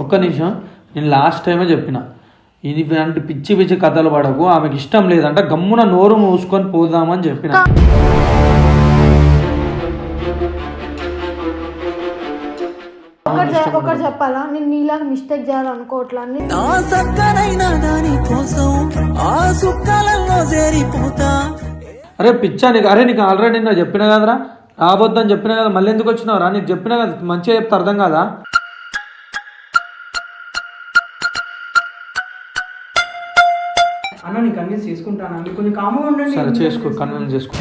ఒక్క నిమిషం. నేను లాస్ట్ టైమే చెప్పిన. ఇది ఇలాంటి పిచ్చి పిచ్చి కథలు పడకు. ఆమెకి ఇష్టం లేదంట. గమ్మున నోరు మూసుకొని పోదామని చెప్పిన. ఒకటి చె- ఒకటి చెప్పాలా? నేను నీలాగా మిస్టేక్ చేయాలనుకోవట్లా. నీ- నా సక్కనైన దాని కోసం ఆ సుక్కలలో చేరిపోతా. అరే పిచ్చా నీకు అరే నీకు ఆల్రెడీ నేను చెప్పిన కదరా? రాబోద్దని చెప్పిన కదా మళ్ళీ ఎందుకు వచ్చినావురా? నీకు చెప్పిన కదా మంచిగా చెప్తే అర్థం కదా? అన్న నేను కన్విన్స్ చేసుకుంటాను మీరు కొంచెం కామ్గా ఉండండి. సరే చేసుకో కన్విన్స్ చేసుకో.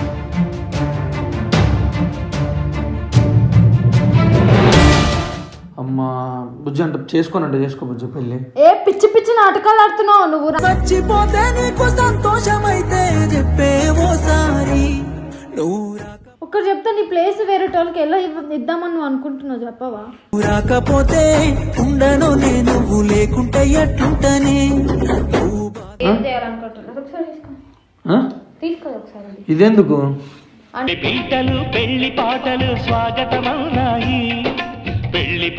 అమ్మా బుజ్జి అంటే చేసుకోనంటే చేసుకో బుజ్జి పెళ్ళి. ఏ పిచ్చి పిచ్చి నాటకాలు ఆడుతున్నావు నువ్వు? చచ్చిపోతే నీకు సంతోషమైతే చెప్పే ఓసారి. నువ్వు ఒకటి చెప్తే నీ ప్లేస్ వేరే వాళ్ళకి ఎలా ఇద్దామని నువ్వు అనుకుంటున్నావు చెప్పవా? నువ్వు రాకపోతే ఉండను నేను నువ్వు లేకుంటే ఎట్లుంటనే. ఇదెందుకు? పీటలు పెళ్ళి పాటలు స్వాగతమవునాయి పెళ్ళి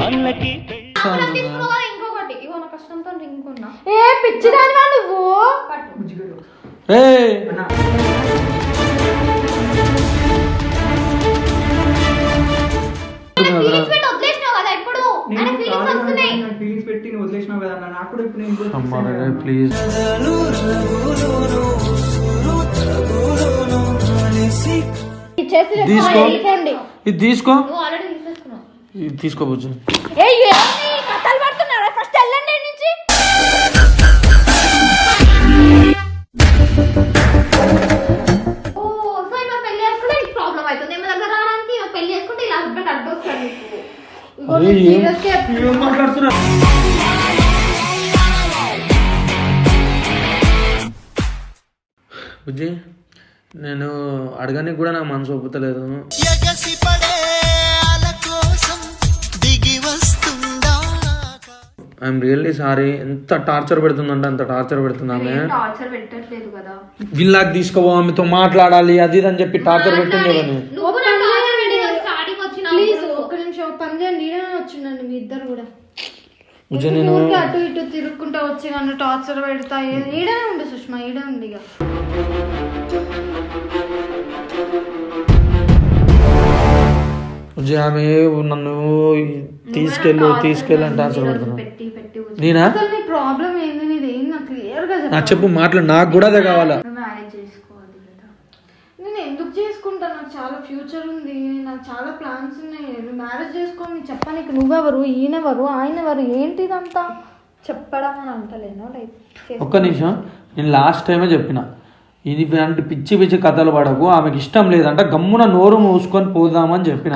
ఉన్నా ఏ నువ్వు? నాకు కూడా ఇప్పుడు ప్లీజ్ తీసుకో. ఇది తీసుకో. ఇది బుజ్జి నేను అడగడానికి కూడా నాకు మనసు ఒప్పుతలేదు. ఐఎమ్ రియల్లీ సారీ ఎంత టార్చర్ పెడుతుందంటే అంత టార్చర్ పెడుతుంది ఆమె టార్చర్ పెట్టట్లేదు కదా. విల్లాకి తీసుకోవో ఆమెతో మాట్లాడాలి అది ఇది అని చెప్పి టార్చర్ పెట్టిండే కానీ నువ్వు నా ఒక్క నిమిషం ఒక పని చేయండి. ఈడనే వచ్చిండండి మీ ఇద్దరు కూడా. బుజ్జి నేను అటు ఇటు తిరుక్కుంటా వచ్చి నన్ను టార్చర్ పెడతా ఈడనే ఉండు సుష్మా ఈడే ఉంది ఇక బుజ్జి ఆమె నన్ను తీసుకెళ్ళు తీసుకెళ్ళు అని టార్చర్ పెడుతున్నా పెట్టి పెట్టి నేనా? ప్రాబ్లం ఏంది? నీది నాకు క్లియర్గా చెప్పు చెప్పు మాట్లాడు నాకు కూడా అదే కావాలా మ్యారేజ్ చేసుకోవాలి కదా నేను ఎందుకు చేసుకుంటా నాకు చాలా ఫ్యూచర్ ఉంది నాకు చాలా ప్లాన్స్ ఉన్నాయి నువ్వు మ్యారేజ్ చేసుకోని చెప్పనీకి నువ్వెవరు ఈయనెవరు ఆయన ఏంటిదంతా? చెప్పడం అని అంటలేను లైక్ ఒక్క నిమిషం నేను లాస్ట్ టైమే చెప్పిన ఇది ఇలాంటి పిచ్చి పిచ్చి కథలు పడకు ఆమెకి ఇష్టం లేదంట గమ్మున నోరు మూసుకొని పోదామని చెప్పిన.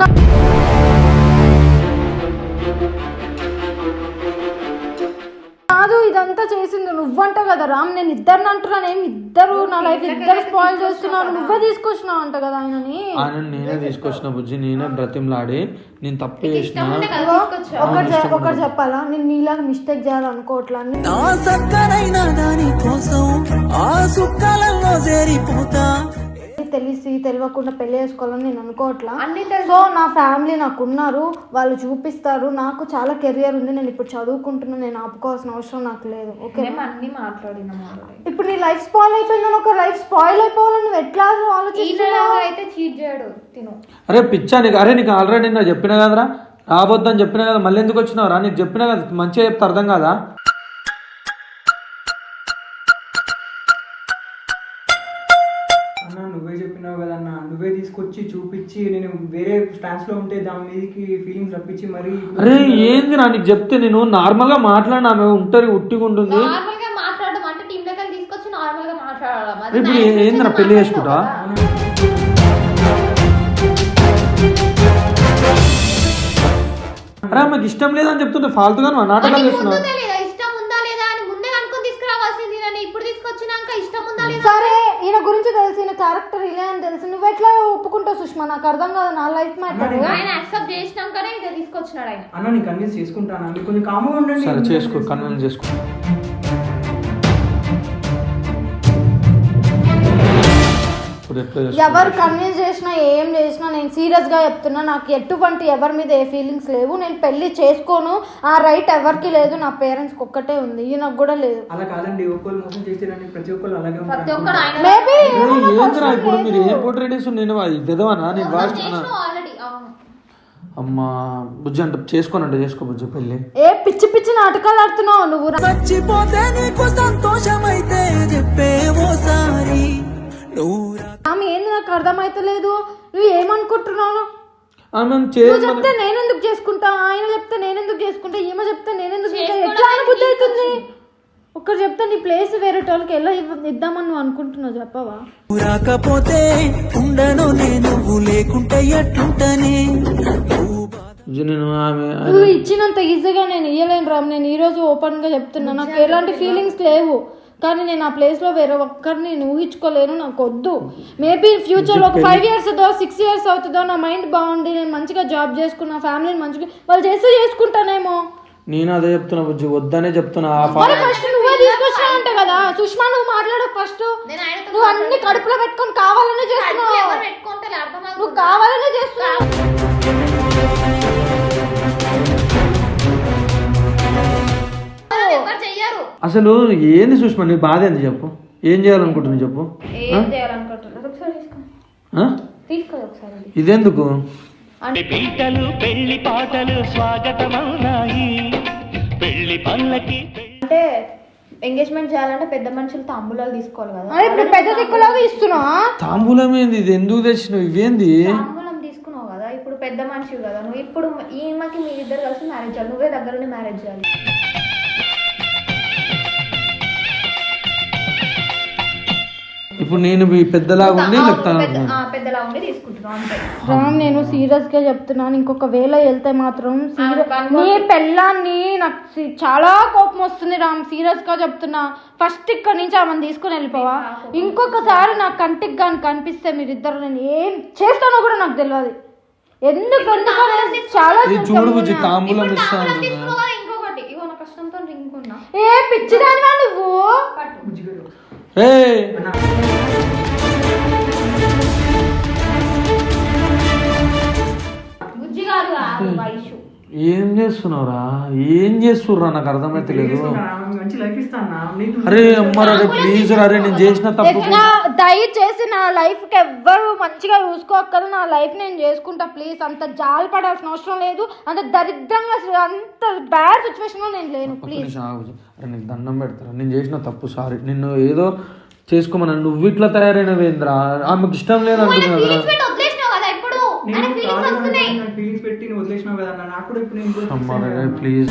కాదు ఇదంతా చేసింది నువ్వంట కదా రామ్. నేను ఇద్దరిని అంటున్నాను ఏమి ఇద్దరు నా లైఫ్ ఇద్దరు స్పాయిల్ చేస్తున్నారు నువ్వే తీసుకొచ్చినావు అంట కదా? ఆయనని. ఆయన నేనే తీసుకొచ్చిన బుజ్జి నేనే బ్రతిమలాడి నేను తప్పు చేసిన ఒకటి ఒకటి చెప్పాలా? నేను నీలాగా మిస్టేక్ చేయాలనుకోవట్లా? నీ- నా సక్కనైన దాని కోసం ఆ సుక్కలలో చేరిపోతా. తెలిసి తెలియకుండా పెళ్ళి చేసుకోవాలని నేను అనుకోవట్లా. అన్ని తెలుసు. సో నా ఫ్యామిలీ నాకు ఉన్నారు వాళ్ళు చూపిస్తారు. నాకు చాలా కెరియర్ ఉంది. నేను ఇప్పుడు చదువుకుంటున్నా. నేను ఆపుకోవాల్సిన అవసరం నాకు లేదు. ఓకే మేము అన్ని మాట్లాడినాం. ఇప్పుడు నీ లైఫ్ స్పాయిల్ అయిపోయిందని ఒక లైఫ్ స్పాయిల్ అయిపోవాలని నువ్వు ఎట్లా అయితే చీట్ చేయడు. తిను. అరే పిచ్చా నీకు. అరే నీకు ఆల్రెడీ నేను చెప్పిన కదరా? రాబోద్దని చెప్పిన కదా. మళ్ళీ ఎందుకు వచ్చినావురా నీకు చెప్పిన కదా. మంచిగా చెప్తే అర్థం కాదా? అన్న నువ్వే చెప్పినావు కదా అన్న నువ్వే తీసుకొచ్చి చూపించి నేను వేరే స్టాన్స్లో ఉంటే దాని మీదకి ఫీలింగ్స్ రప్పించి మరి అరే ఏంది నా నీకు చెప్తే నేను నార్మల్గా మాట్లాడిన ఆమె ఉంటరి ఉట్టిగా ఉంటుంది. నార్మల్గా మాట్లాడడం అంటే టీం దగ్గర తీసుకొచ్చి నార్మల్గా మాట్లాడడం అది ఇప్పుడు nice ఏందిరా నుంచి పెళ్ళి చేసుకుంటా? అరే ఆమెకి ఇష్టం లేదని చెప్తుంటే ఫాల్తుగా నువ్వు నాటకాలు చేస్తున్నావు. ముందు ఇష్టం ఉందా లేదా అని ముందే అనుకుని తీసుకురావాల్సింది నన్ను ఇప్పుడు తీసుకొచ్చినాక ఇష్టం ఉందా లేదా సరే ఈయన గురించి తెలిసి ఈయన క్యారెక్టర్ ఇలా అని తెలిసి. నువ్వు ఎట్లా ఒప్పుకుంటావు సుష్మా? నాకు అర్థం కాదు. నా లైఫ్ మ్యాటర్. ఆయన యాక్సెప్ట్ చేసినాకనే ఇది తీసుకొచ్చినాడు ఆయన. అన్న నేను కన్విన్స్ చేసుకుంటాను. కొంచెం కామ్గా ఉండండి. సరే చేసుకో. కన్విన్స్ చేసుకో. ఇప్పుడు ఎవరు? కన్విన్స్ చేసినా ఏం చేసినా నేను సీరియస్గా చెప్తున్నా నాకు ఎటువంటి ఎవరి మీద ఏ ఫీలింగ్స్ లేవు. నేను పెళ్ళి చేసుకోను ఆ రైట్ ఎవరికి లేదు నా పేరెంట్స్ ఒక్కటే ఉంది ఈయనకు కూడా లేదు. అలా కాదండి ఒక్కళ్ళు మోసం చేసేదాన్ని ప్రతి ఒక్కళ్ళు అలాగే ప్రతి ఉంటారు ఒక్కరు ఆయన మేబీ ఏయ్, ఏందిరా ఇప్పుడు మీరు ఏం పోట్రేట్ నేను విధవనా? నేను వాస్ట్ ఆల్రెడీ అవును. అమ్మా బుజ్జి అంటే చేసుకోనంటే చేసుకో బుజ్జి పెళ్ళి. ఏ పిచ్చి పిచ్చి నాటకాలు ఆడుతున్నావు నువ్వు మర్చిపోతే నీకు సంతోషమైతే చెప్పే ఓసారి. నువ్వు ఆమె ఏంది నాకు అర్థమైతలేదు? నువ్వు ఏమనుకుంటున్నావు? ఆమె చెప్తే నేను ఎందుకు చేసుకుంటా? ఆయన చెప్తే నేను ఎందుకు చేసుకుంటా? ఈమె చెప్తే నేను ఎందుకు చేసుకుంటా? ఎట్లా అనుబుద్ధి అవుతుంది? ఒక్కరు చెప్తే నీ ప్లేస్ వేరే వాళ్ళకి ఎలా ఇద్దామని నువ్వు అనుకుంటున్నావు చెప్పవా? నువ్వు రాకపోతే ఉండను నేను నువ్వు లేకుంటే ఎట్లుంటనే? నేను ఆమె నువ్వు ఇచ్చినంత ఈజీగా నేను ఇయ్యలేను రామ్. నేను ఈ రోజు ఓపెన్గా చెప్తున్నా. నాకు ఎలాంటి ఫీలింగ్స్ లేవు. కానీ నేను ఆ ప్లేస్లో వేరే ఒక్కరిని నేను ఊహించుకోలేను నాకు వద్దు మేబీ ఫ్యూచర్లో ఒక ఫైవ్ ఇయర్స్ అవుతుందో సిక్స్ ఇయర్స్ అవుతుందో నా మైండ్ బాగుంది నేను మంచిగా జాబ్ చేసుకున్నా ఫ్యామిలీని మంచిగా వాళ్ళు చేస్తే చేసుకుంటానేమో. నేను అదే చెప్తున్నా బుజ్జి వద్దనే చెప్తున్నా మరి ఫస్ట్ నువ్వే తీసుకొచ్చినావు అంట కదా. సుష్మా నువ్వు మాట్లాడు ఫస్ట్ నేను ఆయనతో నువ్వు అన్ని కడుపులో పెట్టుకొని కావాలనే చేస్తున్నావు. ఎవరు పెట్టుకుంటే అర్థం నువ్వు కావాలనే చేస్తున్నావు. ఎవరు చెయ్యరు. అసలు ఏంది సుష్మా నీ బాధ ఏంది చెప్పు. ఏం చేయాలనుకుంటున్నావు చెప్పు. ఏం చేయాలనుకుంటున్నారు ఒకసారి తీసుకో. ఆ? తీసుకో ఒకసారి. ఇదెందుకు? పీటలు పెళ్ళి పాటలు స్వాగతమవునాయి పెళ్ళి పల్లకి అంటే ఎంగేజ్మెంట్ చేయాలంటే పెద్ద మనుషులు తాంబూలాలు తీసుకోవాలి కదా. అరే ఇప్పుడు పెద్ద దిక్కులాగా ఇస్తున్నావా? తాంబూలం ఏంది? ఇది ఎందుకు తెచ్చినావు? ఇవేంది? తాంబూలం తీసుకున్నావు కదా. ఇప్పుడు పెద్ద మనిషి కదా. నువ్వు ఇప్పుడు ఈమెకి మీ ఇద్దరు కలిసి మ్యారేజ్ చేయాలి. నువ్వే దగ్గరనే మ్యారేజ్ చేయాలి. ఇప్పుడు నేను ఈ పెద్దలాగా ఉండి చెప్తాను పెద్దలా ఉండి తీసుకుంటున్నావు అంతే. రామ్ నేను సీరియస్గా చెప్తున్నాను. ఇంకొక వేళ వెళ్తే మాత్రం ఆ. నీ పెళ్ళాన్ని నాకు సి- చాలా కోపం వస్తుంది రామ్. సీరియస్గా చెప్తున్నా. ఫస్ట్ ఇక్కడ నుంచి ఆమెను తీసుకుని వెళ్ళిపోవా? ఇంకొకసారి నా కంటికి కానీ కనిపిస్తే మీరిద్దరు నేను ఏం చేస్తానో కూడా నాకు తెలియదు ఎందుకు చాలా ఇది చూడు బుజ్జి తాంబూలం ఇస్తాను తాంబూలం తీసుకోవాలి ఇంకొకటి. ఇగో నా కష్టంతో రింగ్ ఉన్నా. ఏ పిచ్చిదానివా నువ్వు? బుజ్జిగాడు ఏ ఏం చేస్తున్నావురా? ఏం చేస్తుర్రా? నాకు అర్థమైతే లేదు. అరే అమ్మారా అరే ప్లీజ్ అరే నేను చేసిన తప్పు దయచేసి నా లైఫ్కి ఎవ్వరు మంచిగా చూసుకోక్కరు నా లైఫ్ నేను చేసుకుంటా ప్లీజ్ అంత జాలి పడాల్సిన అవసరం లేదు. అంత దరిద్రంగా అంత బ్యాడ్ సిచ్యువేషన్లో నేను లేను ప్లీజ్. అరే నీకు దండం పెడతారా నేను చేసిన తప్పు సారీ నిన్ను ఏదో చేసుకోమన్నా నువ్వు ఇట్లా తయారైనవేంద్రా? ఆమెకు ఇష్టం లేదంటున్నా నువ్వు వదిలేసినావు కదా అన్న నాకు కూడా ఇప్పుడు నేను. ప్లీజ్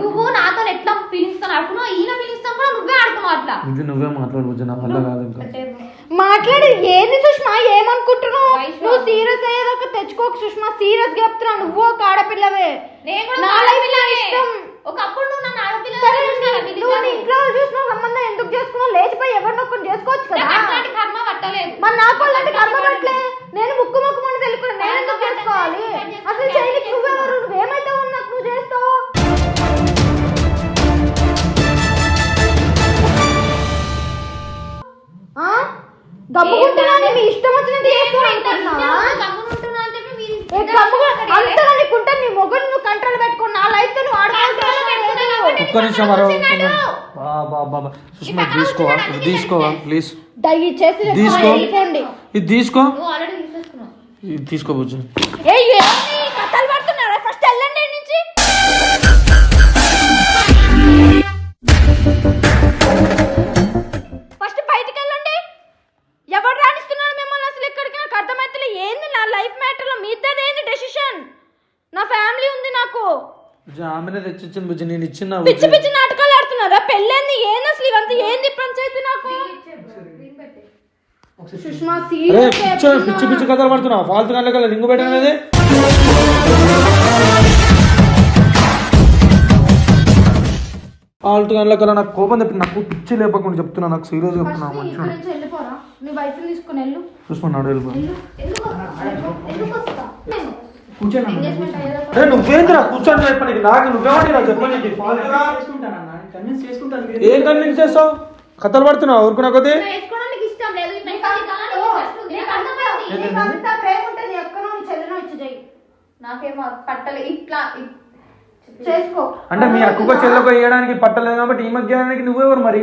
నువ్వు నాతో ఎట్లా ఫీలింగ్స్తో ఆడుకున్నావు ఈయన తో కూడా నువ్వే అట్లా బుజ్జి నువ్వే మాట్లాడు బుజ్జి నా వల్ల కాదు ఇంకా మాట్లాడి ఏంది సుష్మా ఏమనుకుంటున్నావు. నువ్వు సీరియస్ అయ్యేదాకా తెచ్చుకోకు సుష్మా సీరియస్గా చెప్తున్నా నువ్వు ఒక ఆడపిల్లవే నా. ఇష్టం. ఒకప్పుడు నువ్వు నన్ను ఆడపిల్ల నువ్వు నీ ఇంట్లో చూసిన సంబంధం ఎందుకు చేసుకున్నావు? లేచిపోయి ఎవరినో ఒకరిని చేసుకోవచ్చు కదా. అట్లాంటి కర్మ పట్టలేదు. మరి నాకు అలాంటి కర్మ పట్లే సుష్మా తీసుకోవా ఇది తీసుకోవా ప్లీజ్. తీసుకో. ఇది తీసుకో. ఇది తీసుకోవచ్చు ఏ ఏంది కథలు పడుతున్నారా? ఫస్ట్ వెళ్ళండి ఈడ నుంచి. ఫస్ట్ బయటికి వెళ్ళండి ఎవరు రాణిస్తున్నారు మిమ్మల్ని అసలు ఇక్కడికి? నాకు అర్థమైతే ఏంది నా లైఫ్ మ్యాటర్లో మీ ఇద్దరు ఏంది డెసిషన్ నా ఫ్యామిలీ ఉంది నాకు. బుజ్జి నేను ఇచ్చిన పిచ్చి పిచ్చి నాటకాలు ఆడుతున్నారా? పెళ్ళేంది? ఏంది అసలు ఇవంతా? ఏంది పంచాయతీ నాకు సుష్మా అరే సీరియస్ పిచ్చ పిచ్చి పిచ్చి కథలు పడుతున్నావు. ఫాల్తు కళ్ళ రింగు పెట్టినది ఫాల్తు కళ్ళ కల్లా నాకు కోపం తెప్పి నాకు పిచ్చి లేపకుండా చెప్తున్నా. నాకు సీరియస్ చెప్తున్నా. మంచిగా ఇక్కడ నుంచి వెళ్ళిపోరా. నీ వైఫ్ తీసుకుని వెళ్ళు. చూసుకున్నాడు వెళ్ళిపో. అరే నువ్వేంద్రా కూర్చొని చెప్పడానికి నాకు నువ్వేమంటే నాకు. చెప్పండి చేసుకుంటానన్నా? కన్విన్స్ చేసుకుంటాను. మీరు ఏం కన్విన్స్ చేస్తావు? కథలు పడుతున్నావు ఊరుకున్నా కొద్దీ? అంటే మీ అక్కకో చెల్లెకో వేయడానికి పట్టలేదు కాబట్టి ఈ మధ్యాహ్నానికి నువ్వెవరు మరి?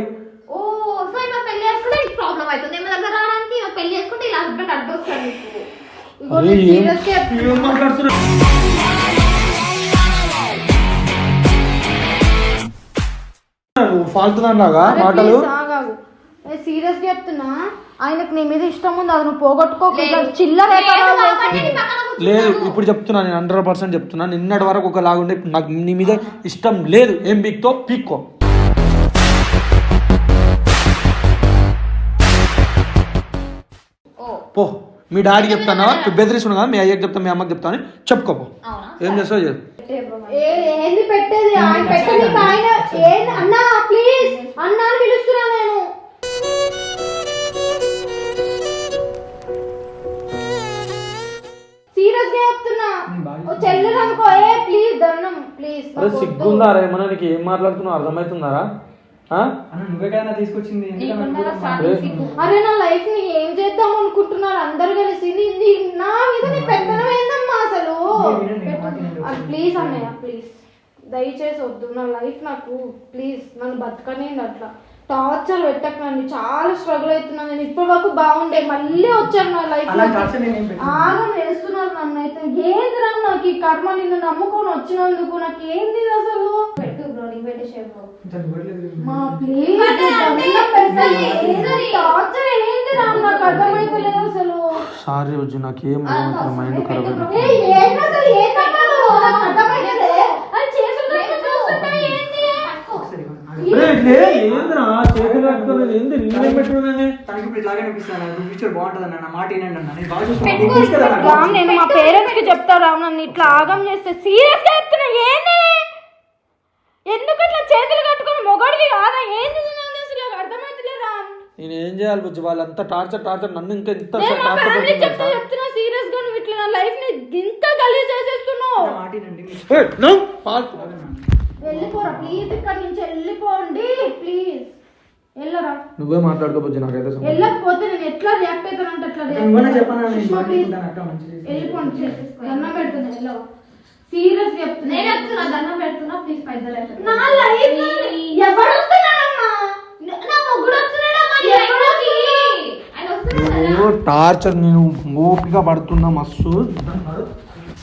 ఓ సో ఈమె పెళ్ళి చేసుకుంటే ప్రాబ్లం అవుతుంది. దగ్గర రావడానికి పెళ్ళి చేసుకుంటే ఇలా నీకు ఇగో నేను serious గా చెప్తున్నా. ఏం మాట్లాడుతున్నావు? నువ్వు ఫాల్తుదానిలాగా అరే మాటలు? సీరియస్గా చెప్తున్నా? ఆయనకు నీ మీద ఇష్టం ఉంది? అది నువ్వు పోగొట్టుకోకు ఇట్లా చిల్లర లేదు ఇప్పుడు చెప్తున్నా నేను హండ్రెడ్ పర్సెంట్ చెప్తున్నా. నిన్నటి వరకు ఒక లాగుండే ఇప్పుడు నాకు నీ మీద ఇష్టం లేదు. ఏం పీక్తో? పీక్కో. ఓ. పో. మీ డాడీ చెప్తానా? బెదిరిస్తున్నా కదా మీ అయ్యకి చెప్తా మీ అమ్మకి చెప్తాను చెప్పుకోపో. అవునా? ఏం చేస్తావు చేయి. ఏ- ఏంది పెట్టేది? ఆయన పెట్టని ఆయన ఏంది? అన్నా ప్లీజ్! అన్నా అని పిలుస్తున్నా నేను. సీరియస్గా చెప్తున్నా ఓ చెల్లెలు అనుకో. ఏ ప్లీజ్ దండం. ప్లీజ్ అరే సిగ్గుందారా ఏమన్నా నీకు ఏం మాట్లాడుతున్నావు? అర్థమవుతుందారా తీసుకొచ్చింది అరే నా లైఫ్ని ఏం చేద్దాం అనుకుంటున్నారు? అందరు కలిసి. నీ- మీద నీ ఏందమ్మా అసలు. ప్లీజ్ అన్నయ్య ప్లీజ్. దయచేసి వద్దు. నా లైఫ్ నాకు ప్లీజ్ నన్ను బతకనేది అట్లా. టార్చర్ పెట్టక నన్ను చాలా స్ట్రగుల్ అవుతున్నా నేను ఇప్పటి వరకు బాగుండే. మళ్ళీ వచ్చాను నా లైఫ్. ఆగం వేస్తున్నారు నన్ను అయితే. ఏంది నాకు ఈ కర్మ? నిన్ను నమ్ముకొని వచ్చినందుకు నాకు ఏంది అసలు? మా సారీ రోజు నాకు ఏం మైండ్ ఖరాబ్ ఏందిరా? చేతులు కట్టుకోలేదు ఏంది? పెట్టుకున్నాను? తనకి ఇప్పుడు ఇట్లాగే అనిపిస్తాను ఫ్యూచర్ బాగుంటుంది అన్న మాట ఏంటండి అన్న. నేను బాగా పెట్టుకో, చూసుకున్నాను కదా రామ్ నేను మా పేరెంట్స్కి చెప్తా రామ్ నన్ను ఇట్లా ఆగం చేస్తే సీరియస్గా చెప్తున్నా ఏంది? ఎందుకు ఇట్లా చేతులు కట్టుకొని మొగడివి కాదా? ఏంది ఇది నాకు అసలు నాకు నేను ఏం చేయాలి బుజ్జి? వాళ్ళంతా టార్చర్ టార్చర్. నన్ను ఇంకా ఇంత నేను మా టార్చర్ ఫ్యామిలీ చెప్తా పెడుతున్నా చెప్తున్నా సీరియస్గా నువ్వు ఇట్లా నా లైఫ్ని ఇంత గలీజ్ చేసేస్తున్నావు. ఏయ్, no. వెళ్ళిపోరా ప్లీజ్. ఇక్కడ నుంచి వెళ్ళిపోండి ప్లీజ్. వెళ్ళరా? నువ్వే మాట్లాడుకో బుజ్జి నాకైతే సంబంధం. వెళ్ళకపోతే నేను ఎట్లా రియాక్ట్ అవుతానంటే అట్లా react నువ్వన్నా అవుతా. చెప్పనా నేను సుష్మా, బాగా please. చూసుకుంటాను అక్క మంచిది. వెళ్ళిపోండి. దండం వెళ్ళవా? సీరియస్ చెప్తున్నా నేను చెప్తున్నా దండం పెడుతున్నా ప్లీజ్ పైసలు. నా లైఫ్ ఎవరు వస్తున్నాడమ్మా నా మొగుడు వస్తున్నాడమ్మా నీ లైఫ్లోకి. ఆయన వస్తున్నాడు? ఓ టార్చర్ నేను ఓపిక పడుతున్నా మస్తు.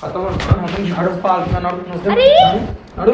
నడు, ఫాల్తున్నా, నడు, నడు. నడు.